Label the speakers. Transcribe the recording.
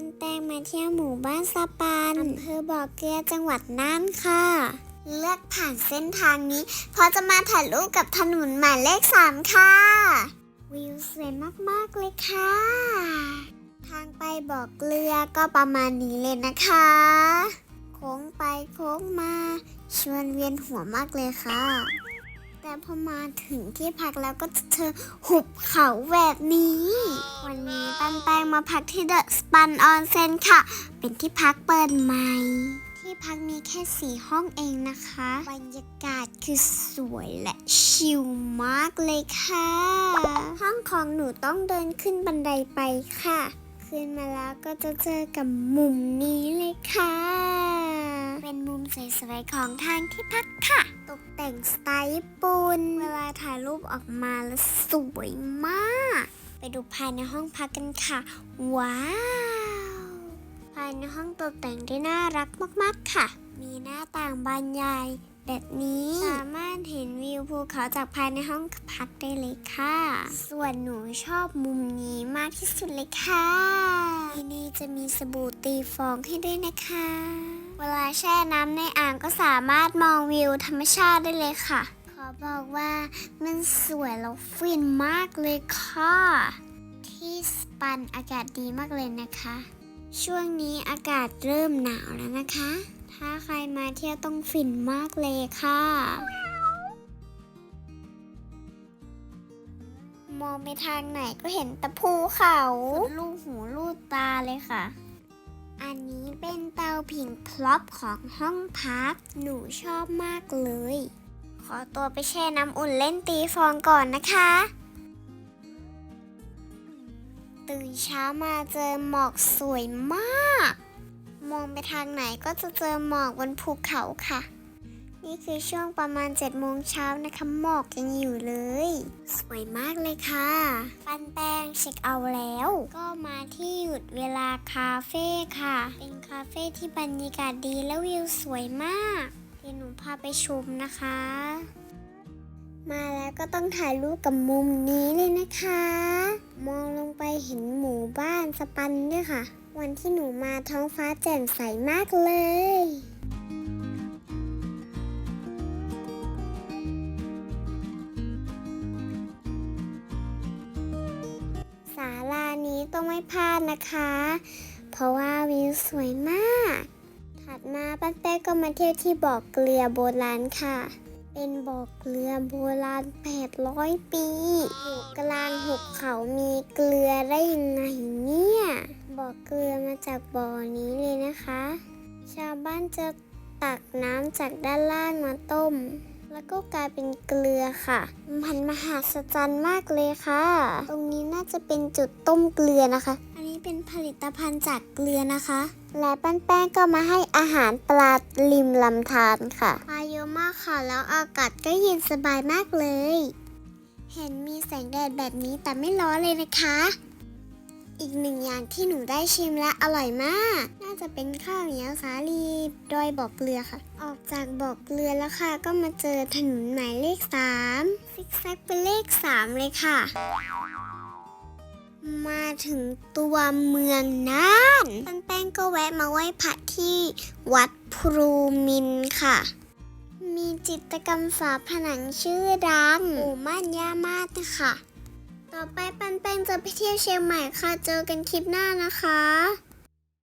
Speaker 1: ปันแตงมาเที่ยวหมู่บ้านสปันอำเภอบ่อเกลือจังหวัดน่านค่ะ เลือกผ่านเส้นทางนี้ เพอจะมาถ่ายรูปกับถนนหมายเลขสามค่ะ วิวสวยมาก ๆ เลยค่ะ ทางไปบ่อเกลือก็ประมาณนี้เลยนะคะ โค้งไปโค้งมา ชวนเวียนหัวมากเลยค่ะ แต่พอมาถึงที่พักแล้วก็จะเจอหุบเขาแบบนี้ วันนี้ปันแตงมาพักที่เดอะสปันออนเซนค่ะ เป็นที่พักเปิดใหม่ที่พักมีแค่สี่ห้องเองนะคะ บรรยากาศคือสวยและชิลมากเลยค่ะ ห้องของหนูต้องเดินขึ้นบันไดไปค่ะ ขึ้นมาแล้วก็จะเจอกับมุมนี้เลยค่ะ สวยๆของทางที่พักค่ะ ตกแต่งสไตล์ญี่ปุ่น เวลาถ่ายรูปออกมาแล้วสวยมาก ไปดูภายในห้องพักกันค่ะ ว้าว ภายในห้องตกแต่งได้น่ารักมากๆค่ะ มีหน้าต่างบานใหญ่แบบนี้ สามารถเห็นวิวภูเขาจากภายในห้องพักได้เลยค่ะ ส่วนหนูชอบมุมนี้มากที่สุดเลยค่ะ ที่นี่จะมีสบู่ตีฟองให้ด้วยนะคะ เวลาแช่น้ำในอ่างก็สามารถมองวิวธรรมชาติได้เลยค่ะ ขอบอกว่ามันสวยแล้วฟินมากเลยค่ะ ที่สปันอากาศดีมากเลยนะคะ ช่วงนี้อากาศเริ่มหนาวแล้วนะคะ ถ้าใครมาเที่ยวต้องฟินมากเลยค่ะมองไปทางไหนก็เห็นต่ภูเขาลูกหูลูกตาเลยค่ะ อันนี้เป็นเตาผิงพล็อปของห้องพัก หนูชอบมากเลย ขอตัวไปแช่น้ำอุ่นเล่นตีฟองก่อนนะคะ ตื่นเช้ามาเจอหมอกสวยมาก มองไปทางไหนก็จะเจอหมอกบนภูเขาค่ะ นี่คือช่วงประมาณ7จ็ดโมงเช้านะคะหมอกยังอยู่เลย สวยมากเลยค่ะ ปันแตงเช็คเอาแล้ว ก็มาที่หยุดเวลาคาเฟ่ค่ะ เป็นคาเฟ่ที่บรรยากาศดีและวิวสวยมากเดี๋ยวหนูพาไปชมนะคะ มาแล้วก็ต้องถ่ายรูปกับมุมนี้เลยนะคะ มองลงไปเห็นหมู่บ้านสปันด้วยค่ะ วันที่หนูมาท้องฟ้าแจ่มใสมากเลย ศาลานี้ต้องไม่พลาดนะคะ เพราะว่าวิวสวยมาก ถัดมาป้าแป้ก็มาเที่ยวที่บ่อเกลือโบราณค่ะ เป็นบ่อเกลือโบราณ 800 ปีอยู่กลางหุบเขามีเกลือได้ยังไงเนี่ยบ่อเกลือมาจากบ่อนี้เลยนะคะ ชาวบ้านจะตักน้ำจากด้านล่างมาต้ม แล้วก็กลายเป็นเกลือค่ะ มันมหัศจรรย์มากเลยค่ะ ตรงนี้น่าจะเป็นจุดต้มเกลือนะคะ อันนี้เป็นผลิตภัณฑ์จากเกลือนะคะ และแป้นแป้งก็มาให้อาหารปลาริมลำธารค่ะปลาเยอะมากค่ะ แล้วอากาศก็เย็นสบายมากเลย เห็นมีแสงแดดแบบนี้แต่ไม่ร้อนเลยนะคะ อีกหนึ่งอย่างที่หนูได้ชิมและอร่อยมาก น่าจะเป็นข้าวเหนียวสาลีดอยบอกเกลือค่ะ ออกจากบอกเกลือแล้วค่ะ ก็มาเจอถนนหมายเลข3ซิกแซกเป็นเลข 3 เลยค่ะ มาถึงตัวเมืองน่านปันแป้งก็แวะมาไหว้พระที่วัดพรูมินค่ะมีจิตรกรรมฝาผนังชื่อดังหมู่านย่ามาศค่ะ ต่อไปปันแปงจะไปเที่ยวเชียงใหม่ค่ะ เจอกันคลิปหน้านะคะ